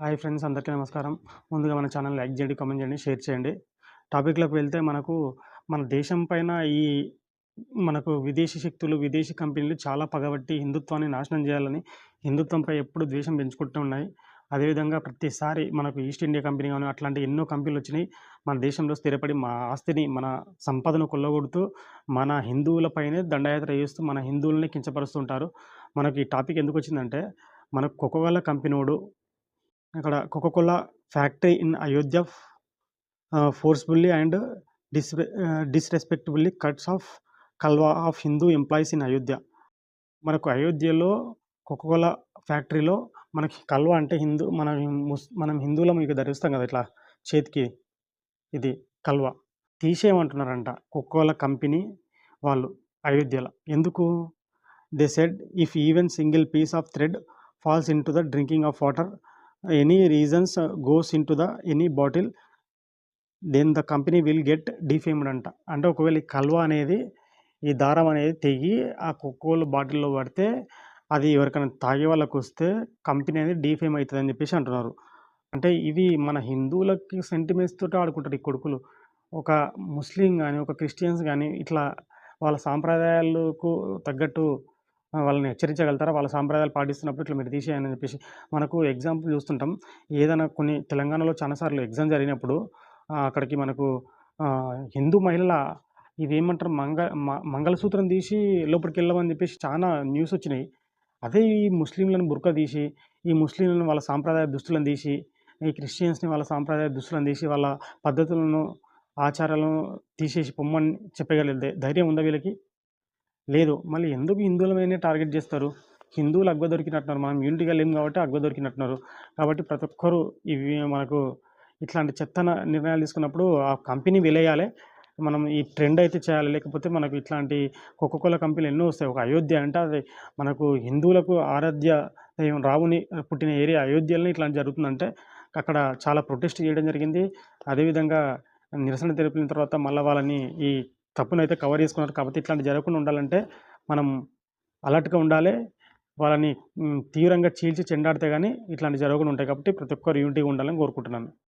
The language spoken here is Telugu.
హాయ్ ఫ్రెండ్స్ అందరికీ నమస్కారం. ముందుగా మన ఛానల్ లైక్ చేయండి కామెంట్ చేయండి షేర్ చేయండి. టాపిక్లోకి వెళ్తే మనకు మన దేశం పైన ఈ మనకు విదేశీ శక్తులు విదేశీ కంపెనీలు చాలా పగబట్టి హిందుత్వాన్ని నాశనం చేయాలని హిందుత్వంపై ఎప్పుడు ద్వేషం పెంచుకుంటూ ఉన్నాయి. అదేవిధంగా ప్రతిసారి మనకు ఈస్ట్ ఇండియా కంపెనీ కానీ అట్లాంటి ఎన్నో కంపెనీలు వచ్చినాయి. మన దేశంలో స్థిరపడి మా ఆస్తిని మన సంపదను కొల్లగొడుతూ మన హిందువులపైనే దండయాత్ర చేస్తూ మన హిందువులని కించపరుస్తుంటారు మనకి ఈ టాపిక్ ఎందుకు వచ్చిందంటే మనకు కోకోకోలా కంపెనీడు అక్కడ coca cola factory in Ayodhya forcefully and dis disrespectfully cuts off kalava of Hindu employees in Ayodhya మనకు అయోధ్యలో కోకోకోలా ఫ్యాక్టరీలో మనకి కల్వా అంటే హిందూ మన ముస్ మనం హిందువులం ఇక ధరిస్తాం కదా ఇట్లా చేతికి. ఇది కల్వా తీసేయమంటున్నారంట కోకోకోలా కంపెనీ వాళ్ళు అయోధ్యలో ఎందుకు? They said if even single piece of thread falls into the drinking of water any reasons goes into the any bottle then the company will get defamed అంట. అంటే ఒకవేళ ఈ కల్వా అనేది ఈ దారం అనేది తెగి ఆ కోకోలు బాటిల్లో పడితే అది ఎవరికైనా తాగే వాళ్ళకు వస్తే కంపెనీ అనేది డీఫేమ్ అవుతుంది అని చెప్పేసి అంటున్నారు. అంటే ఇవి మన హిందువులకి సెంటిమెంట్స్ తోటి ఆడుకుంటారు ఈ కొడుకులు. ఒక ముస్లిం కానీ ఒక క్రిస్టియన్స్ కానీ ఇట్లా వాళ్ళ సాంప్రదాయాలకు తగ్గట్టు వాళ్ళని హెచ్చరించగలుగుతారా? వాళ్ళ సాంప్రదాయాలు పాటిస్తున్నప్పుడు ఇట్లా మీరు తీసేయని చెప్పేసి మనకు ఎగ్జాంపుల్ చూస్తుంటాం. ఏదైనా కొన్ని తెలంగాణలో చాలాసార్లు ఎగ్జామ్ జరిగినప్పుడు అక్కడికి మనకు హిందూ మహిళల ఇదేమంటారు? మంగ మ- మంగళసూత్రం తీసి లోపలికి వెళ్ళమని చెప్పేసి చాలా న్యూస్ వచ్చినాయి. అదే ఈ ముస్లింలను బుర్క తీసి ఈ ముస్లింలను వాళ్ళ సాంప్రదాయ దుస్తులను తీసి ఈ క్రిస్టియన్స్ని వాళ్ళ సాంప్రదాయ దుస్తులను తీసి వాళ్ళ పద్ధతులను ఆచారాలను తీసేసి పొమ్మని చెప్పగలిగితే ధైర్యం ఉందా వీళ్ళకి? లేదు. మళ్ళీ ఎందుకు హిందువులమైనా టార్గెట్ చేస్తారు? హిందువులు అగ్వ దొరికినట్టున్నారు. మనం యూనిటీగా లేము కాబట్టి అగ్వ దొరికినట్టున్నారు. కాబట్టి ప్రతి ఒక్కరు ఇవి మనకు ఇట్లాంటి చెత్తన నిర్ణయాలు తీసుకున్నప్పుడు ఆ కంపెనీ వెలేయాలి. మనం ఈ ట్రెండ్ అయితే చేయాలి. లేకపోతే మనకు ఇట్లాంటి కోకోకోలా కంపెనీలు ఎన్నో వస్తాయి. ఒక అయోధ్య అంటే అది మనకు హిందువులకు ఆరాధ్య రావుని పుట్టిన ఏరియా అయోధ్యలో ఇట్లాంటి జరుగుతుందంటే అక్కడ చాలా ప్రొటెస్ట్ చేయడం జరిగింది. అదేవిధంగా నిరసన తెలిపిన తర్వాత మళ్ళీ వాళ్ళని ఈ తప్పునైతే కవర్ చేసుకున్నారు. కాబట్టి ఇట్లాంటి జరగకుండా ఉండాలంటే మనం అలర్ట్గా ఉండాలి. వాళ్ళని తీవ్రంగా చీల్చి చెండాడితే కానీ ఇట్లాంటి జరగకుండా ఉంటాయి. కాబట్టి ప్రతి ఒక్కరు యూనిటీగా ఉండాలని కోరుకుంటున్నాను.